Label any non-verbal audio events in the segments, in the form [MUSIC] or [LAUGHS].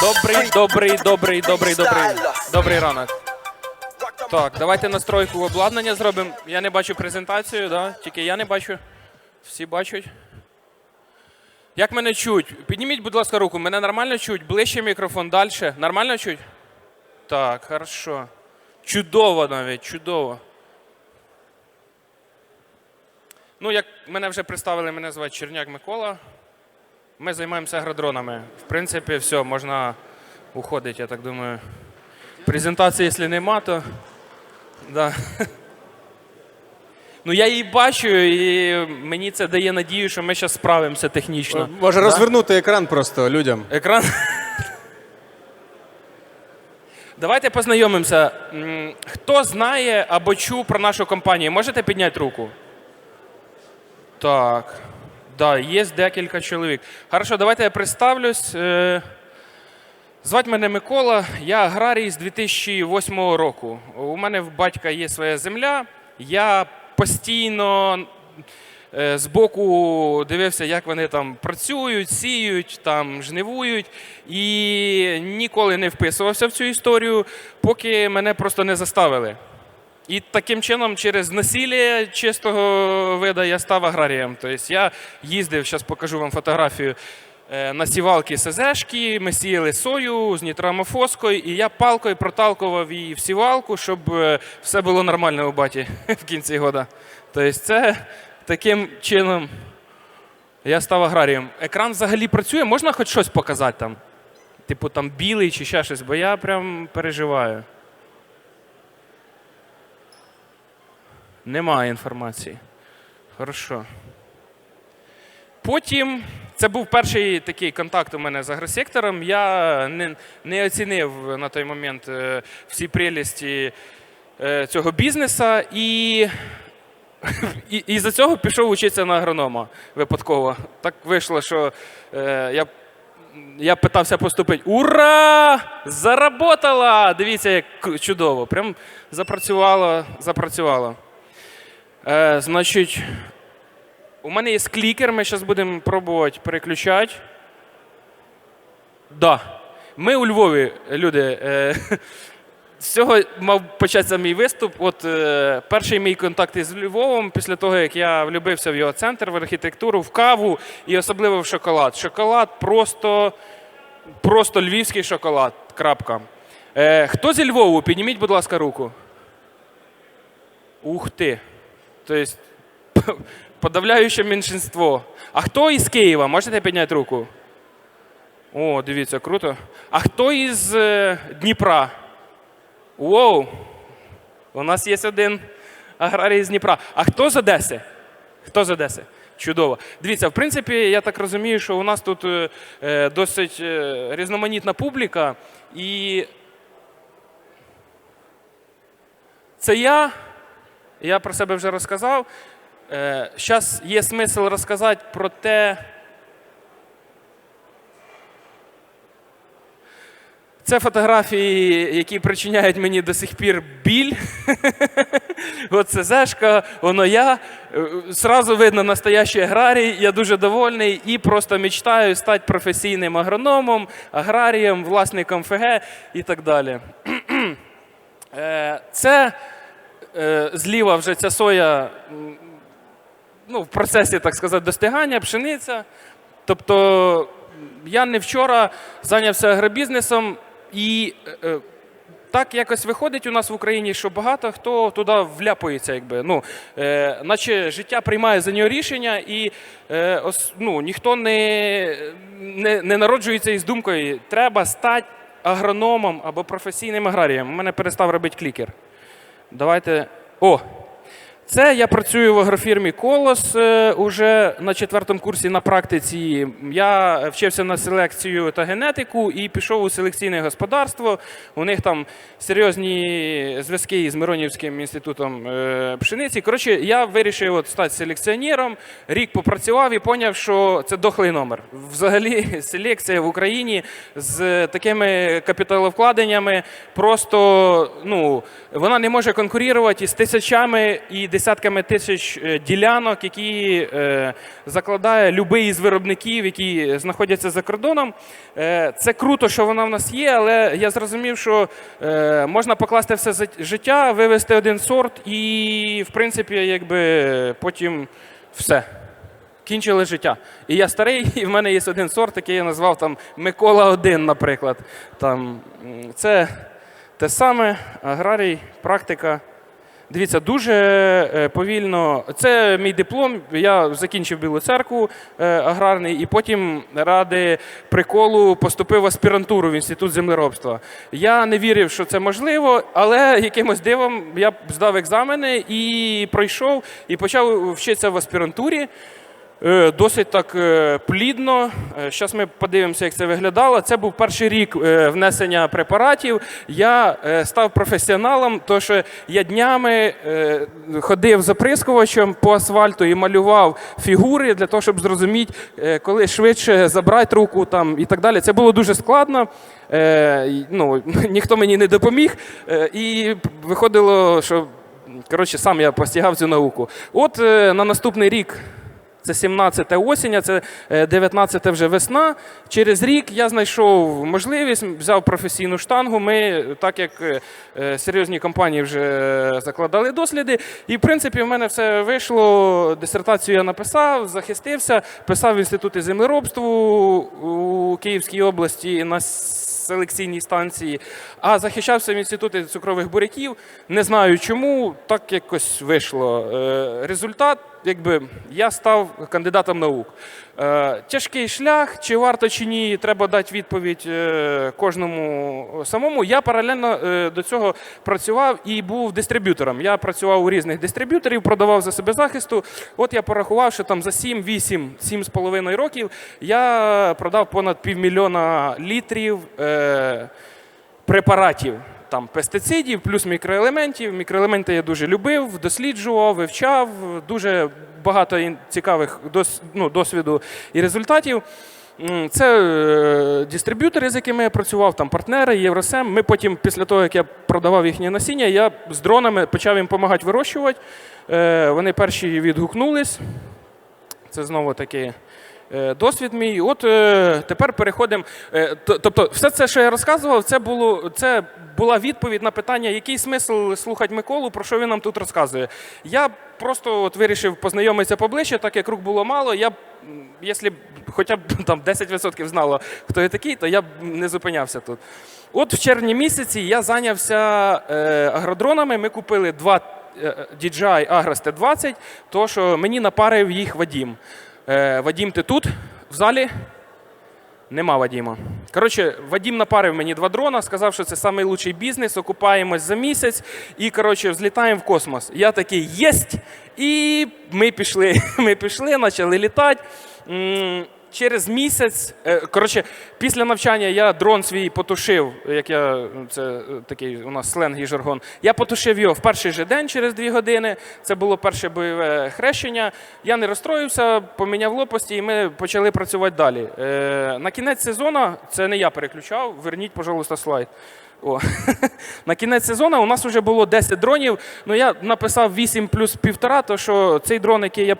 Добрий, добрий, добрий, добрий, добрий. Добрий ранок. Так, давайте настройку обладнання зробимо. Я не бачу презентацію, да? тільки я не бачу. Всі бачать. Як мене чуть? Підніміть, будь ласка, руку. Мене нормально чуть? Ближче мікрофон, далі. Нормально чуть? Так, хорошо. Чудово навіть, чудово. Ну, як мене вже представили, мене звати Черняк Микола. Ми займаємося агродронами. В принципі, все, можна уходити, я так думаю. Презентації, якщо нема, то. Да. [LAUGHS] Ну, я її бачу, і мені це дає надію, що ми зараз справимося технічно. Може розвернути екран просто людям. Екран. Давайте познайомимося. М, Хто знає або чув про нашу компанію? Можете підняти руку? Так. Да, є декілька чоловік. Хорошо, давайте я представлюсь. Е, Звати мене Микола, я аграрій з 2008 року. У мене в батька є своя земля. Я постійно е, збоку дивився, як вони там працюють, сіють, там жнивують, і ніколи не вписувався в цю історію, поки мене просто не заставили. І таким чином, через насилля чистого вида я став аграрієм. Тобто я їздив, зараз покажу вам фотографію. е, На сівалки СЗшки, ми сіяли сою з нітрамофоскою, і я палкою проталкував її в сівалку, щоб е, все було нормально у баті [LAUGHS] в кінці года. Тобто це таким чином я став аграрієм. Екран взагалі працює, можна хоч щось показати там? Типу там білий чи ще щось, бо я прям переживаю. Немає інформації. Хорошо. Потім це був перший такий контакт у мене з агросектором. Я не, не оцінив на той момент е, всі прелісті е, цього бізнесу і, [LAUGHS] і, і за цього пішов учитися на агронома випадково. Так вийшло, що е, я, я питався поступити. Ура! Заработала! Дивіться, як чудово. Прям запрацювало, запрацювало. Е, значить, у мене є клікер, ми зараз будемо пробувати переключати. Да. Ми у Львові, люди. Е, [LAUGHS] з цього мав початися мій виступ. От е, перший мій контакт із Львовом, після того, як я влюбився в його центр, в архітектуру, в каву і особливо в шоколад. Шоколад просто, просто львівський шоколад. Крапка. Е, хто зі Львову? Підніміть, будь ласка, руку. Ух ти. Тобто, [LAUGHS] подавляюче меншинство. А хто із Києва? Можете підняти руку? О, дивіться, круто. А хто із е, Дніпра? Воу! У нас є один аграрій з Дніпра. А хто з Одеси? Хто з Одеси? Чудово. Дивіться, в принципі, я так розумію, що у нас тут е, е, досить е, різноманітна публіка. І це я. Я про себе вже розказав. Зараз є смисл розказати про те. Це фотографії, які причиняють мені до сих пір біль. [LAUGHS] Оце Зешка, воно я. Е, Сразу видно настоящий аграрій. Я дуже довольний і просто мечтаю стати професійним агрономом, аграрієм, власником ФГ і так далі. [CLEARS THROAT] Е, Це е, зліва вже ця соя ну, в процесі, так сказати, достигання, пшениця. Тобто я не вчора зайнявся агробізнесом, і е, е, так якось виходить у нас в Україні, що багато хто туди вляпується, якби. Ну, е, наче життя приймає за нього рішення, і е, ос, ну, ніхто не, не, не народжується із думкою, треба стати агрономом або професійним аграрієм. У мене перестав робити клікер. Давайте. О! Це я працюю в агрофірмі Колос е, уже на четвертому курсі на практиці. Я вчився на селекцію та генетику і пішов у селекційне господарство. У них там серйозні зв'язки із Миронівським інститутом е, пшениці. Коротше, я вирішив от стати селекціонером. Рік попрацював і зрозумів, що це дохлий номер. Взагалі, [LAUGHS] селекція в Україні з такими капіталовкладеннями просто ну, вона не може конкурувати із тисячами і десятками десятками тисяч е, ділянок, які е, закладає будь-який із виробників, які знаходяться за кордоном. Е, Це круто, що вона в нас є, але я зрозумів, що можна покласти все за- життя, вивести один сорт і, в принципі, якби потім все. Кінчили життя. І я старий, і в мене є один сорт, який я назвав там Микола 1, наприклад. Там, це те саме, аграрій, практика. Дивіться, дуже е, повільно. Це мій диплом. Я закінчив Білу церкву е, аграрний, і потім ради приколу поступив в аспірантуру в інститут землеробства. Я не вірив, що це можливо, але якимось дивом я здав екзамени і пройшов, і почав вчитися в аспірантурі. Е, Досить так е, плідно. Зараз ми подивимося, як це виглядало. Це був перший рік е, внесення препаратів. Я е, став професіоналом, тому що я днями е, ходив з оприскувачем по асфальту і малював фігури для того, щоб зрозуміти, е, коли швидше забрати руку там, і так далі. Це було дуже складно. Е, Ну, [LAUGHS] ніхто мені не допоміг. Е, І виходило, що коротше, сам я постігав цю науку. От е, на наступний рік. Це 17 осіння, це е, 19 вже весна. Через рік я знайшов можливість, взяв професійну штангу. Ми, так як е, е, серйозні компанії вже закладали досліди, і в принципі в мене все вийшло. Дисертацію я написав, захистився, писав в інституті землеробства у Київській області на селекційній станції, а захищався в інституті цукрових буряків. Не знаю чому, так якось вийшло. Е, Результат, якби я став кандидатом наук. Е, Тяжкий шлях, чи варто чи ні, треба дати відповідь е, кожному самому. Я паралельно е, до цього працював і був дистриб'ютором. Я працював у різних дистриб'юторів, продавав за себе захисту. От я порахував, що там за 7, 8, 7,5 років я продав понад півмільйона літрів препаратів. Там пестицидів, плюс мікроелементів. Мікроелементи я дуже любив, досліджував, вивчав. Дуже багато цікавих дос, ну, досвіду і результатів. Це е, дистриб'ютори, з якими я працював, там партнери, Євросем. Ми потім, після того, як я продавав їхнє насіння, я з дронами почав їм допомагати вирощувати. Е, Вони перші відгукнулись. Це знову таки досвід мій. От е, тепер переходимо. е, Тобто, все це, що я розказував, це було це була відповідь на питання, який смисл слухати Миколу, про що він нам тут розказує. Я просто от вирішив познайомитися поближче, так як рук було мало. Я якщо б хоча б там 10% знало, хто я такий, то я б не зупинявся тут. От в червні місяці я зайнявся е, агродронами. Ми купили два е, DJI Agras T20, то що мені напарив їх Вадім. Е, Вадім, ти тут, в залі? Нема Вадіма. Коротше, Вадім напарив мені два дрона, сказав, що це найкращий бізнес, окупаємось за місяць і коротше, взлітаємо в космос. Я такий єсть! І ми пішли. [LAUGHS] Ми пішли, почали літати. Через місяць, е, коротше, після навчання я дрон свій потушив, як я це е, такий у нас сленг і жаргон. Я потушив його в перший же день через дві години. Це було перше бойове хрещення. Я не розстроївся, поміняв лопасті, і ми почали працювати далі. Е, на кінець сезону, це не я переключав. Верніть, пожалуйста, слайд. О. [LAUGHS] На кінець сезону у нас вже було 10 дронів. Ну я написав 8 плюс півтора, то що цей дрон, який я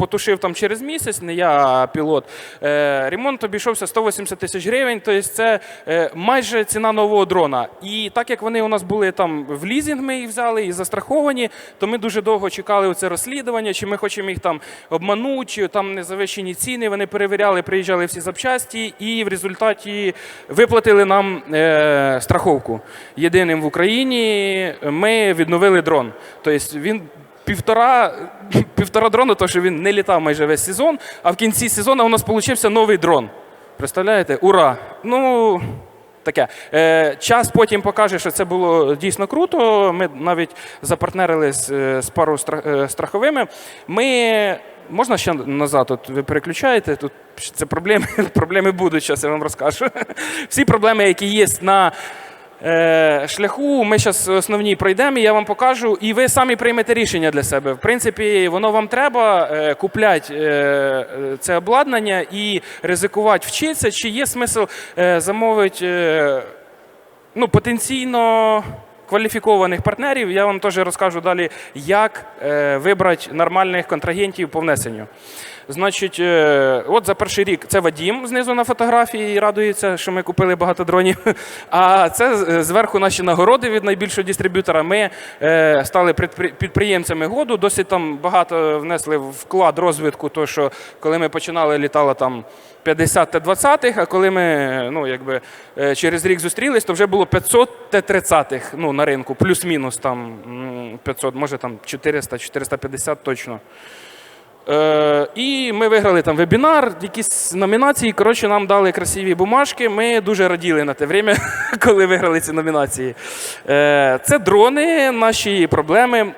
потушив там через місяць, не я а пілот. Е, ремонт обійшовся 180 тисяч гривень, тобто це е, майже ціна нового дрона. І так як вони у нас були там в лізінг, ми їх взяли і застраховані, то ми дуже довго чекали це розслідування, чи ми хочемо їх там обманути, чи там не завищені ціни. Вони перевіряли, приїжджали всі запчасті, і в результаті виплатили нам е, страховку. Єдиним в Україні ми відновили дрон. Тобто він півтора, [LAUGHS] півтора дрона, тому що він не літав майже весь сезон, а в кінці сезону у нас вийшов новий дрон. Представляєте? Ура! Ну, таке. Е, час потім покаже, що це було дійсно круто. Ми навіть запартнерили з, е, пару стра- е, страховими. Ми. Можна ще назад? От ви переключаєте? Тут це проблеми, [LAUGHS] проблеми будуть, зараз я вам розкажу. Всі проблеми, які є на шляху. Ми зараз основні пройдемо, і я вам покажу, і ви самі приймете рішення для себе. В принципі, воно вам треба е, купляти е, е, це обладнання і ризикувати вчитися, чи є смисл е, замовити е, ну, потенційно кваліфікованих партнерів. Я вам теж розкажу далі, як е, вибрати нормальних контрагентів по внесенню. Значить, е, от за перший рік це Вадім знизу на фотографії радується, що ми купили багато дронів. [LAUGHS] А це зверху наші нагороди від найбільшого дистриб'ютора. Ми е, стали підприємцями году. Досить там багато внесли вклад розвитку. То що коли ми починали, літало там 50 Т-20, а коли ми ну, якби, е, через рік зустрілись, то вже було 500 Т-30 ну, на ринку, плюс-мінус там м, 500, може там 400, 450 точно. Е, і ми виграли там вебінар, якісь номінації. Коротше, нам дали красиві бумажки. Ми дуже раділи на те время, [LAUGHS] коли виграли ці номінації. Е, це дрони, наші проблеми.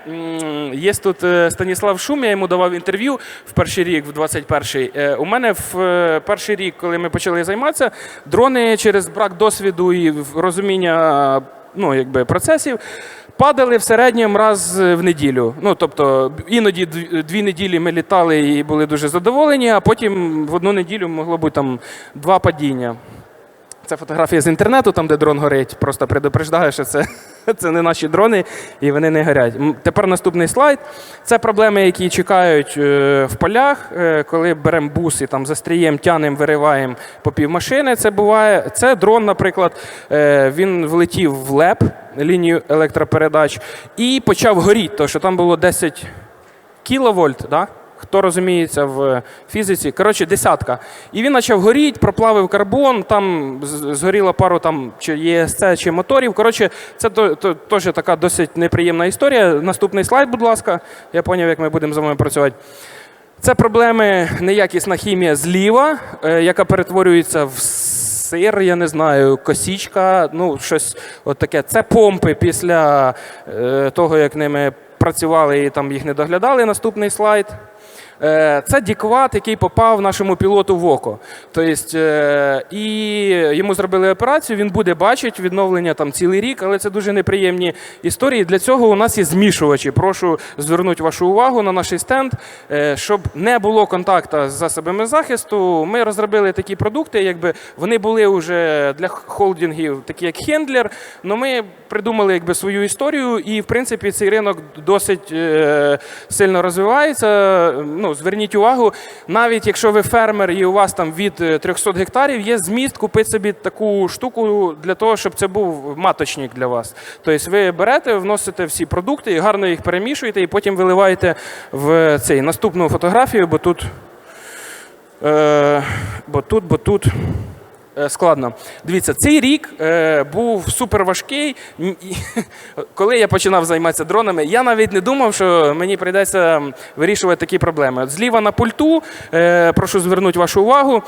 Є тут е, Станіслав Шум, я йому давав інтерв'ю в перший рік, в 21-й. Е, У мене в перший рік, коли ми почали займатися, дрони через брак досвіду і розуміння ну, якби, процесів. Падали в середньому раз в неділю. Ну, тобто, іноді дві неділі ми літали і були дуже задоволені, а потім в одну неділю могло бути там два падіння. Це фотографія з інтернету, там, де дрон горить. Просто предупреждаю, що це, [LAUGHS] це не наші дрони і вони не горять. Тепер наступний слайд. Це проблеми, які чекають е, в полях, е, коли беремо бус і там застріємо, тянемо, вириваємо по півмашини. Це буває. Це дрон, наприклад, е, він влетів в ЛЕП, лінію електропередач, і почав горіти, тому що там було 10 кіловольт, да? Хто розуміється в фізиці, коротше, десятка. І він почав горіти, проплавив карбон, там з- згоріло пару там, чи ЄСЦ, чи моторів. Коротше, це теж така досить неприємна історія. Наступний слайд, будь ласка. Я зрозумів, як ми будемо з вами працювати. Це проблеми неякісна хімія зліва, е, яка перетворюється в сир, я не знаю, косічка, ну щось от таке. Це помпи після е, того, як ними працювали і там їх не доглядали. Наступний слайд. Е, Це дікват, який попав нашому пілоту в око. Тобто, е, і йому зробили операцію, він буде бачити відновлення там цілий рік, але це дуже неприємні історії. Для цього у нас є змішувачі. Прошу звернути вашу увагу на наш стенд, е, щоб не було контакту з засобами захисту. Ми розробили такі продукти, якби вони були вже для холдингів, такі як Хендлер. але ми придумали якби свою історію, і в принципі цей ринок досить сильно розвивається. Ну, зверніть увагу, навіть якщо ви фермер і у вас там від е, 300 гектарів, є зміст купити собі таку штуку для того, щоб це був маточник для вас. Тобто ви берете, вносите всі продукти і гарно їх перемішуєте, і потім виливаєте в цей наступну фотографію, бо тут. Е, бо тут, бо тут. Е, Складно. Дивіться, цей рік е, був супер важкий. [LAUGHS] Коли я починав займатися дронами, я навіть не думав, що мені прийдеться вирішувати такі проблеми. От зліва на пульту, е, прошу звернути вашу увагу.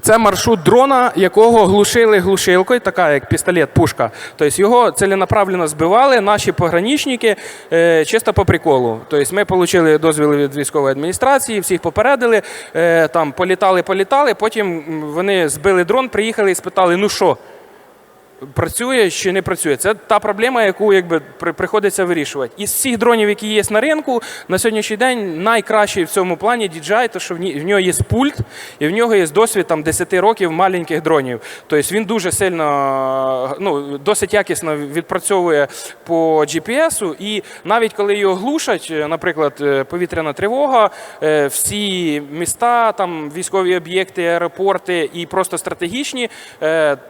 Це маршрут дрона, якого глушили глушилкою, така як пістолет, пушка. Тобто його ціленаправленно збивали наші пограничники е, чисто по приколу. Тобто ми отримали дозвіл від військової адміністрації, всіх попередили, е, там політали, політали. Потім вони збили дрон, приїхали і спитали: ну що, працює чи не працює. Це та проблема, яку якби приходиться вирішувати. Із всіх дронів, які є на ринку, на сьогоднішній день найкращий в цьому плані DJI, то що в, ні- в нього є пульт, і в нього є досвід там 10 років маленьких дронів. Тобто він дуже сильно, ну досить якісно відпрацьовує по GPS, і навіть коли його глушать, е, наприклад, е, повітряна тривога, е, всі міста, там військові об'єкти, аеропорти і просто стратегічні,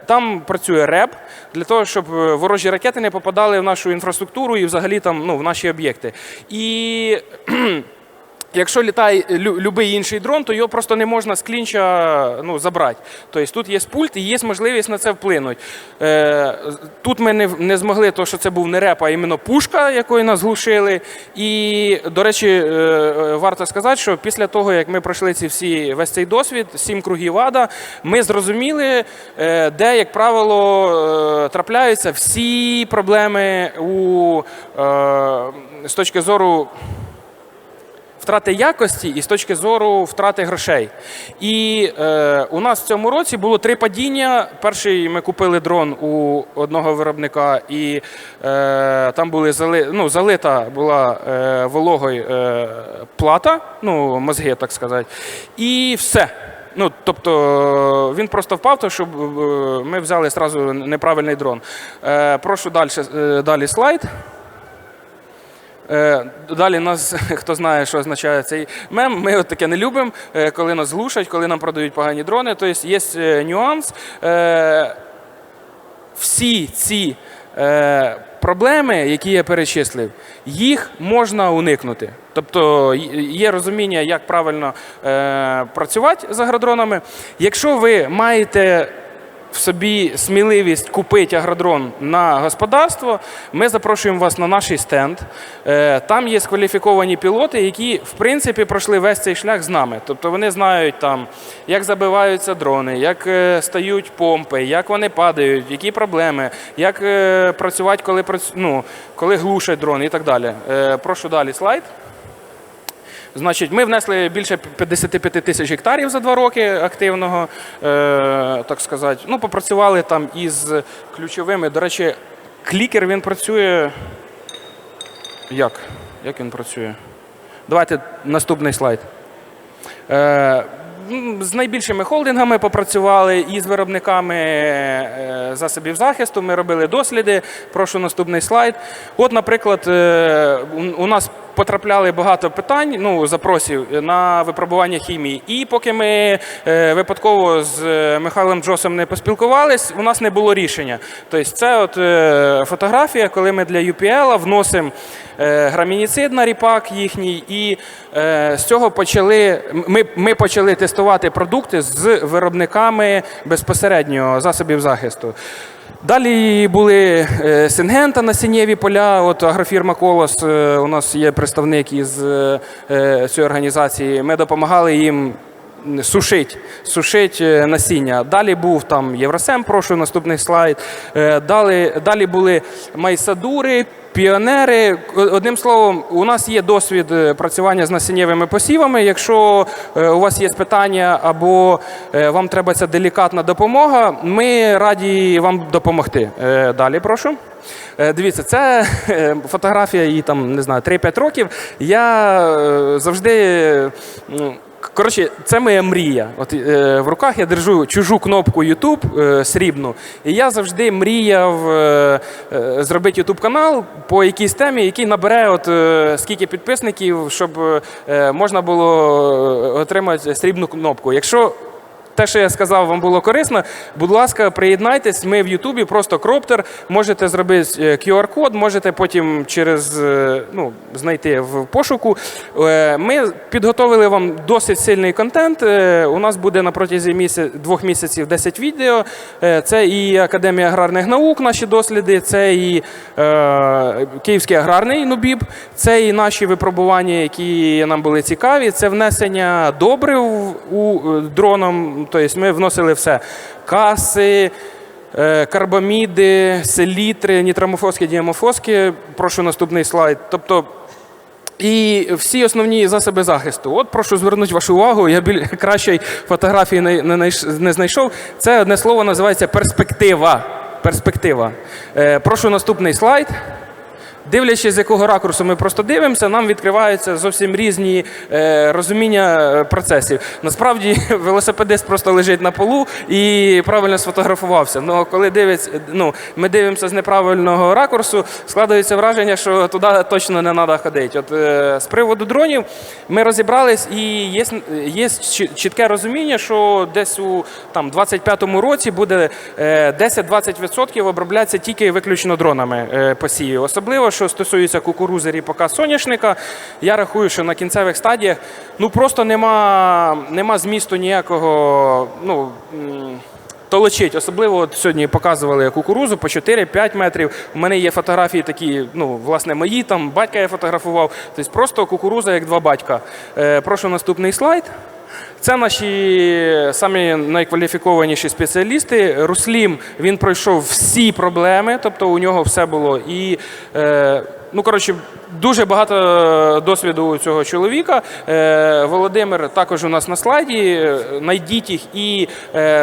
там працює РЕБ для того, щоб е, ворожі ракети не попадали в нашу інфраструктуру і взагалі там ну, в наші об'єкти. І [CLEARS THROAT] Якщо літає будь-який інший дрон, то його просто не можна з клінча ну, забрати. Тобто тут є пульт і є можливість на це вплинути. Е, тут ми не, змогли, тому що це був не реп, а іменно пушка, якою нас глушили. І, до речі, е, е, варто сказати, що після того, як ми пройшли ці всі, весь цей досвід, сім кругів ада, ми зрозуміли, де, як правило, трапляються всі проблеми у, з точки зору втрати якості і з точки зору втрати грошей. І е, у нас в цьому році було три падіння. Перший ми купили дрон у одного виробника, і е, там були зали, ну, залита була е, вологою е, плата, ну, мозги, так сказати. І все. Ну, тобто він просто впав, то щоб е, ми взяли одразу неправильний дрон. Е, прошу далі, е, далі слайд. Е, Далі нас, [LAUGHS] хто знає, що означає цей мем, ми от таке не любимо, е, коли нас глушать, коли нам продають погані дрони. Тобто є е, нюанс. Всі ці проблеми, які я перечислив, їх можна уникнути. Тобто є розуміння, як правильно працювати з агродронами. Якщо ви маєте в собі сміливість купити агродрон на господарство, ми запрошуємо вас на наш стенд. Е, Там є скваліфіковані пілоти, які в принципі пройшли весь цей шлях з нами. Тобто вони знають там, як забиваються дрони, як е, стають помпи, як вони падають, які проблеми, як е, працювати, коли ну, коли глушать дрон і так далі. Прошу далі слайд. Значить, ми внесли більше 55 тисяч гектарів за два роки активного, е, так сказати. Ну, попрацювали там із ключовими. До речі, клікер він працює. Як? Як він працює? Давайте наступний слайд. Е, з найбільшими холдингами попрацювали і з виробниками е, засобів захисту. Ми робили досліди. Прошу наступний слайд. От, наприклад, у нас потрапляли багато питань, ну, запросів на випробування хімії. І поки ми е, випадково з е, Михайлом Джосом не поспілкувались, у нас не було рішення. Тобто, це от е, фотографія, коли ми для UPL вносимо грамініцид на ріпак їхній, і з цього почали ми, ми почали тестувати продукти з виробниками безпосередньо засобів захисту. Далі були сингента Сингента насіннєві поля. От агрофірма Колос. е, У нас є представник із е, е, цієї організації. Ми допомагали їм сушить, сушить е, насіння. Далі був там Євросем, прошу наступний слайд. Е, Далі, далі були майсадури, піонери. Одним словом, у нас є досвід е, працювання з насіннєвими посівами. Якщо е, у вас є питання або е, вам треба ця делікатна допомога, ми раді вам допомогти. Далі прошу. Дивіться, це фотографія їй там не знаю 3-5 років. Я завжди. Коротше, це моя мрія. От е, в руках я держу чужу кнопку YouTube е, срібну, і я завжди мріяв е, е, зробити YouTube канал по якійсь темі, який набере от е, скільки підписників, щоб е, можна було е, отримати срібну кнопку. Якщо те, що я сказав, вам було корисно. Будь ласка, приєднайтесь. Ми в Ютубі просто кроптер. Можете зробити е, QR-код, можете потім через е, ну, знайти в пошуку. Е, Ми підготовили вам досить сильний контент. У нас буде на протязі місяць, двох місяців 10 відео. Це і Академія аграрних наук, наші досліди, це і е, Київський аграрний НУБІБ, це і наші випробування, які нам були цікаві. Це внесення добрив у дроном. Тобто ми вносили все: каси. е, Карбаміди, селітри, нітрамофоски, діамофоски. Прошу наступний слайд. Тобто і всі основні засоби захисту. От прошу звернути вашу увагу. Я біль [LAUGHS] кращої фотографії не, знайшов. Це одне слово називається перспектива. Перспектива. Е, прошу наступний слайд. Дивлячись, з якого ракурсу ми просто дивимося, нам відкриваються зовсім різні е, розуміння е, процесів. Насправді [LAUGHS] велосипедист просто лежить на полу і правильно сфотографувався. Ну коли дивиться, ну, ми дивимося з неправильного ракурсу, складається враження, що туди точно не треба ходити. От е, з приводу дронів ми розібрались, і є, є чітке розуміння, що десь у там 25-му році буде е, 10-20% оброблятися тільки виключно дронами е. Особливо, що стосується кукурузи, ріпака, соняшника, я рахую, що на кінцевих стадіях ну просто нема, нема змісту ніякого. ну. Толочить, особливо от сьогодні показували кукурузу по 4-5 метрів. У мене є фотографії такі, ну, власне, мої, там батька я фотографував. Тобто просто кукуруза як два батька. Е, прошу наступний слайд. Це наші самі найкваліфікованіші спеціалісти. Руслім він пройшов всі проблеми, тобто у нього все було. І е, ну коротше, дуже багато досвіду у цього чоловіка. Е, Володимир також у нас на слайді. Е, Найдіть їх і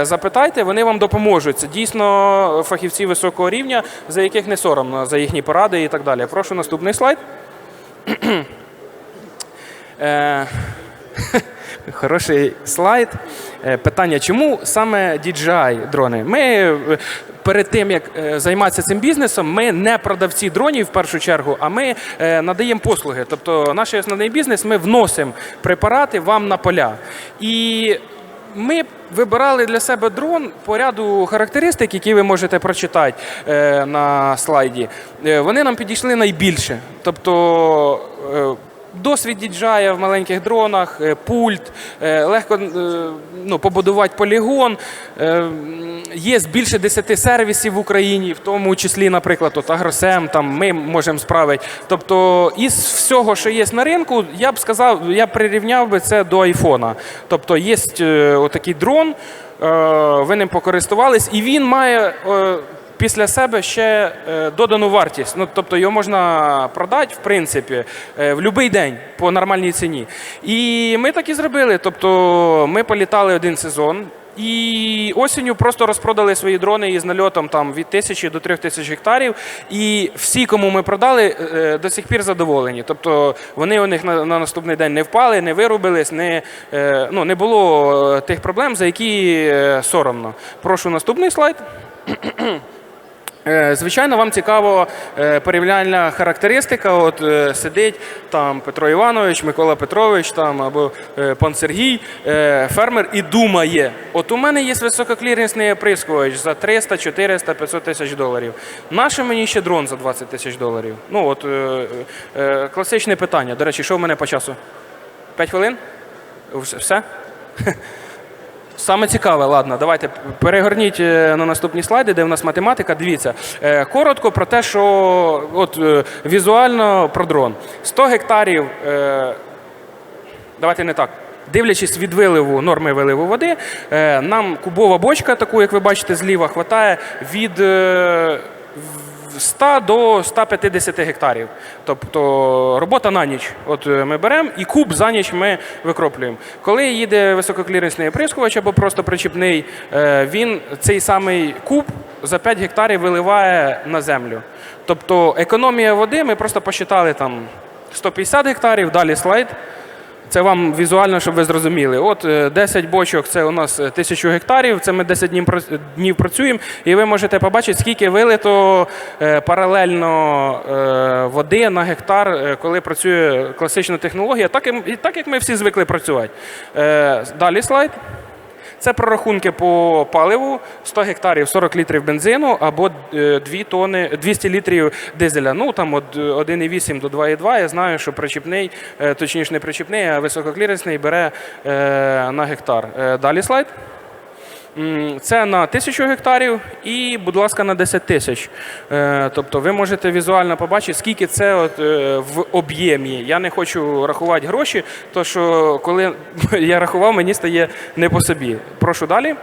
запитайте, вони вам допоможуть. Це дійсно фахівці високого рівня, за яких не соромно, за їхні поради і так далі. Прошу наступний слайд. [CLEARS THROAT] [LAUGHS] Хороший слайд. Е, Питання, чому саме DJI дрони? Ми е, перед тим, як е, займатися цим бізнесом, ми не продавці дронів в першу чергу, а ми надаємо послуги. Тобто наш основний бізнес ми вносимо препарати вам на поля. І ми вибирали для себе дрон по ряду характеристик, які ви можете прочитати на слайді. Вони нам підійшли найбільше. Тобто досвід DJI в маленьких дронах, е, пульт, е, легко е, ну, побудувати полігон. Є більше 10 сервісів в Україні, в тому числі, наприклад, от Агросем, там ми можемо справити. Тобто, із всього, що є на ринку, я б сказав, я прирівняв би це до айфона. Тобто є отакий дрон, ви ним покористувались, і він має. Після себе ще е, додану вартість. Ну, тобто його можна продати, в принципі, е, в будь-який день по нормальній ціні. І ми так і зробили. Тобто ми політали один сезон. І осінню просто розпродали свої дрони із нальотом там від тисячі до трьох тисяч гектарів. І всі, кому ми продали, е, до сих пір задоволені. Тобто вони у них на, на наступний день не впали, не вирубились, не, ну, не було тих проблем, за які соромно. Прошу наступний слайд. Е, Звичайно, вам цікаво е, порівняльна характеристика. От е, сидить там Петро Іванович, Микола Петрович там або пан Сергій, фермер, і думає: от у мене є висококліренсний оприскувач за 300, 400, 500 тисяч доларів. Наше мені ще дрон за 20 тисяч доларів. Ну от класичне питання. До речі, що в мене по часу? 5 хвилин? Все? Саме цікаве, ладно, давайте перегорніть е, на наступні слайди, де в нас математика. Дивіться, Е, коротко про те, що от е, візуально про дрон. 100 гектарів. Давайте не так. Дивлячись від виливу, норми виливу води, нам кубова бочка, таку, як ви бачите, зліва, хватає від 100 до 150 гектарів. Тобто робота на ніч. От е, ми беремо і куб за ніч ми викроплюємо. Коли їде висококліренсний оприскувач або просто причіпний, е, він цей самий куб за 5 гектарів виливає на землю. Тобто економія води, ми просто посчитали там 150 гектарів, далі слайд. Це вам візуально, щоб ви зрозуміли. От е, 10 бочок це у нас е, 1000 гектарів. Це ми 10 днів, працюємо, і ви можете побачити, скільки вилито е, паралельно е, води на гектар, е, коли працює класична технологія, так, як ми всі звикли працювати. Е, Далі слайд. Це прорахунки по паливу 100 гектарів 40 літрів бензину або 2 тони 200 літрів дизеля. Ну там от 1,8 до 2,2. Я знаю, що причіпний, е, точніше не причіпний, а висококлірисний бере е, на гектар. Е, Далі слайд. Це на тисячу гектарів і, будь ласка, на 10 тисяч. Е, Тобто ви можете візуально побачити, скільки це от, е, в об'ємі. Я не хочу рахувати гроші, то що коли [LAUGHS] я рахував, мені стає не по собі. Прошу далі.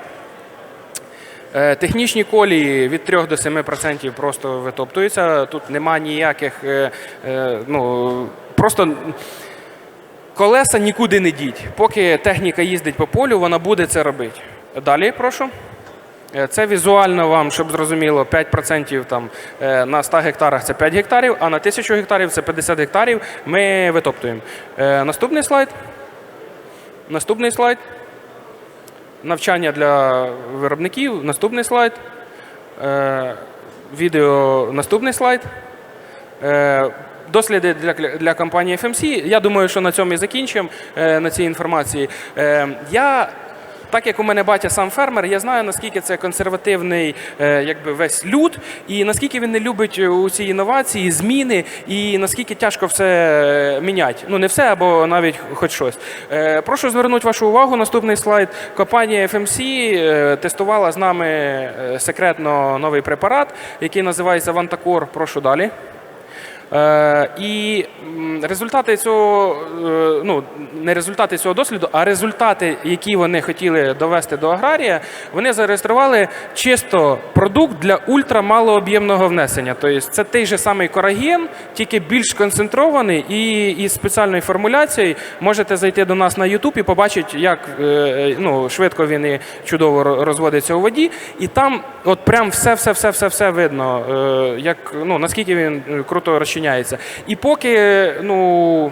Е, Технічні колії від 3 до 7% просто витоптуються. Тут нема ніяких. Ну, просто колеса нікуди не діть. Поки техніка їздить по полю, вона буде це робити. Далі, прошу. Е, Це візуально вам, щоб зрозуміло, 5% там, е, на 100 гектарах це 5 гектарів, а на 1000 гектарів це 50 гектарів. Ми витоптуємо. Е, Наступний слайд. Наступний слайд. Навчання для виробників. Наступний слайд. Відео. Наступний слайд. Досліди для, для компанії FMC. Я думаю, що на цьому і закінчимо на цій інформації. Я, так як у мене батя сам фермер, я знаю, наскільки це консервативний е, якби весь люд, і наскільки він не любить усі інновації, зміни, і наскільки тяжко все е, міняти. Ну не все, або навіть хоч щось. Е, прошу звернути вашу увагу. Наступний слайд. Компанія FMC е, тестувала з нами е, секретно новий препарат, який називається Вантакор. Прошу далі. Е, і результати цього, е, ну не результати цього досліду, а результати, які вони хотіли довести до аграрія, вони зареєстрували чисто продукт для ультрамалооб'ємного внесення. Тобто це той же самий кораген, тільки більш концентрований і із спеціальною формуляцією можете зайти до нас на YouTube і побачити, як е, ну, швидко він і чудово розводиться у воді. І там от прям все, все, все, все, все видно, як, ну, наскільки він круто розчиняється. І поки, ну.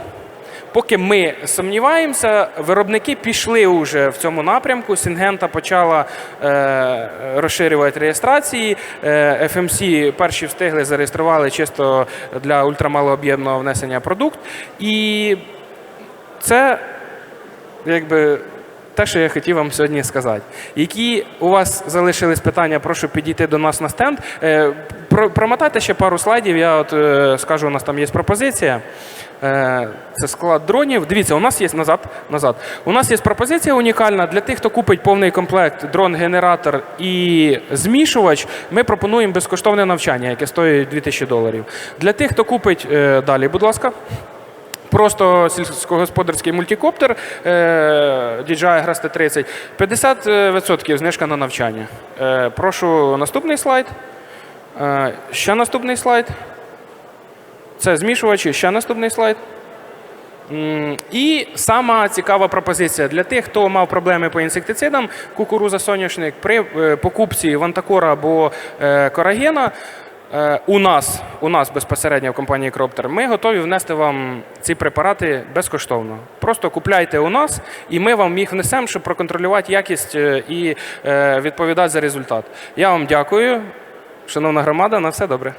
поки ми сумніваємося, виробники пішли вже в цьому напрямку. Сінгента почала е, розширювати реєстрації. Е, FMC перші встигли зареєстрували чисто для ультрамалооб'ємного внесення продукт. І це якби те, що я хотів вам сьогодні сказати. Які у вас залишились питання, прошу підійти до нас на стенд. Е, промотайте ще пару слайдів. Я от е, скажу, у нас там є пропозиція. Е, Це склад дронів. Дивіться, у нас є назад. назад. У нас є пропозиція унікальна для тих, хто купить повний комплект дрон-генератор і змішувач. Ми пропонуємо безкоштовне навчання, яке стоїть 2000 доларів. Для тих, хто купить далі, будь ласка. Просто сільськогосподарський мультикоптер DJI Gras 30 50% знижка на навчання. Е, Прошу наступний слайд. Е, Ще наступний слайд. Це змішувачі. Ще наступний слайд. І сама цікава пропозиція для тих, хто мав проблеми по інсектицидам, кукуруза соняшник при е, покупці Вантакора або Корагена. Е, У нас, у нас безпосередньо в компанії Кроптер, ми готові внести вам ці препарати безкоштовно. Просто купляйте у нас, і ми вам їх внесемо, щоб проконтролювати якість е, і е, відповідати за результат. Я вам дякую, шановна громада, на все добре.